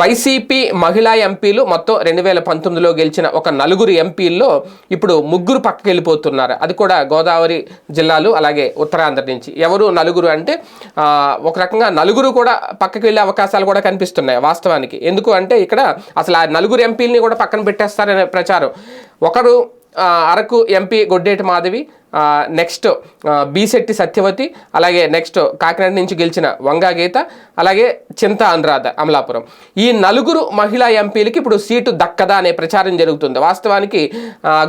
YCP మహిళా ఎంపీలు మొత్తం రెండు వేల పంతొమ్మిదిలో గెలిచిన ఒక నలుగురు ఎంపీల్లో ఇప్పుడు ముగ్గురు పక్కకి వెళ్ళిపోతున్నారు అది కూడా గోదావరి జిల్లాలు అలాగే ఉత్తరాంధ్ర నుంచి. ఎవరు నలుగురు అంటే ఒక రకంగా నలుగురు కూడా పక్కకి వెళ్ళే అవకాశాలు కూడా కనిపిస్తున్నాయి వాస్తవానికి. ఎందుకు అంటే ఇక్కడ అసలు ఆ నలుగురు ఎంపీలని కూడా పక్కన పెట్టేస్తారనే ప్రచారం. ఒకరు అరకు ఎంపీ గొడ్డేటి మాధవి నెక్స్ట్ ఆ, బీశెట్టి సత్యవతి అలాగే నెక్స్ట్ కాకినాడ నుంచి గెలిచిన వంగా గీత అలాగే చింత అనురాధ అమలాపురం. ఈ నలుగురు మహిళా ఎంపీలకి ఇప్పుడు సీటు దక్కదా అనే ప్రచారం జరుగుతుంది. వాస్తవానికి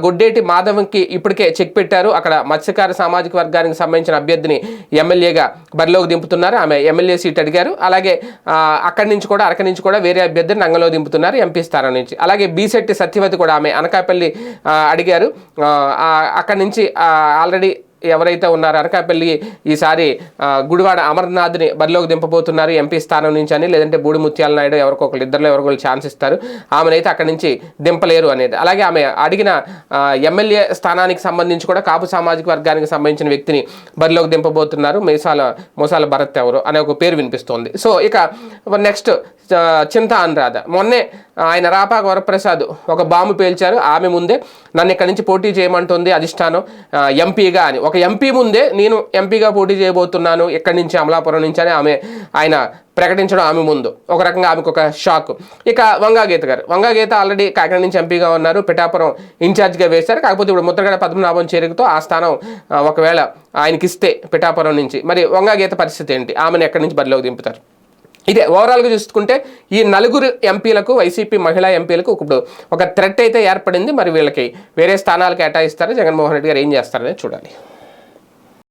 గుడ్డేటి గొడ్డేటి మాధవంకి ఇప్పటికే చెక్ పెట్టారు. అక్కడ మత్స్యకార సామాజిక వర్గానికి సంబంధించిన అభ్యర్థిని ఎమ్మెల్యేగా బరిలోకి దింపుతున్నారు. ఆమె ఎమ్మెల్యే సీట్ అడిగారు. అలాగే అక్కడి నుంచి కూడా అరక నుంచి కూడా వేరే అభ్యర్థిని రంగంలో దింపుతున్నారు ఎంపీ స్థానం నుంచి. అలాగే బీశెట్టి సత్యవతి కూడా ఆమె అనకాపల్లి అడిగారు. అక్కడి నుంచి ఆల్రెడీ ఎవరైతే ఉన్నారో అనకాపల్లి ఈసారి గుడివాడ అమర్నాథ్ని బరిలోకి దింపబోతున్నారు ఎంపీ స్థానం నుంచి అని. లేదంటే బూడి ముత్యాల నాయుడు ఎవరికో ఒకరు ఇద్దరులో ఎవరికో ఒకరు ఛాన్స్ ఇస్తారు. ఆమెనైతే అక్కడి నుంచి దింపలేరు అనేది. అలాగే ఆమె అడిగిన ఎమ్మెల్యే స్థానానికి సంబంధించి కూడా కాపు సామాజిక వర్గానికి సంబంధించిన వ్యక్తిని బరిలోకి దింపబోతున్నారు. మీసాల మోసాల భరత్ ఎవరు అనే ఒక పేరు వినిపిస్తోంది. సో ఇక నెక్స్ట్ చింత అనురాధ. మొన్నే ఆయన రాపాక వరప్రసాద్ ఒక బాంబు పేల్చారు. ఆమె ముందే నన్ను ఇక్కడి నుంచి పోటీ చేయమంటుంది అధిష్టానం ఎంపీగా అని. ఒక ఎంపీ ముందే నేను ఎంపీగా పోటీ చేయబోతున్నాను ఎక్కడి నుంచి అమలాపురం నుంచి అని ఆమె ఆయన ప్రకటించడం ఆమె ముందు. ఒక రకంగా ఆమెకు ఒక షాక్. ఇక వంగాగీత గారు. వంగాగీత ఆల్రెడీ కాకినాడ నుంచి ఎంపీగా ఉన్నారు పిఠాపురం ఇన్ఛార్జ్గా వేశారు. కాకపోతే ఇప్పుడు ముద్రగడ పద్మనాభం చేరికతో ఆ స్థానం ఒకవేళ ఆయనకి ఇస్తే పిఠాపురం నుంచి. మరి వంగాగీత పరిస్థితి ఏంటి? ఆమెను ఎక్కడి నుంచి బరిలోకి దింపుతారు? ఇదే ఓవరాల్గా చూసుకుంటే ఈ నలుగురు ఎంపీలకు వైసీపీ మహిళా ఎంపీలకు ఇప్పుడు ఒక థ్రెట్ అయితే ఏర్పడింది. మరి వీళ్ళకి వేరే స్థానాలు కేటాయిస్తారు? జగన్మోహన్ రెడ్డి గారు ఏం చేస్తారనేది చూడాలి.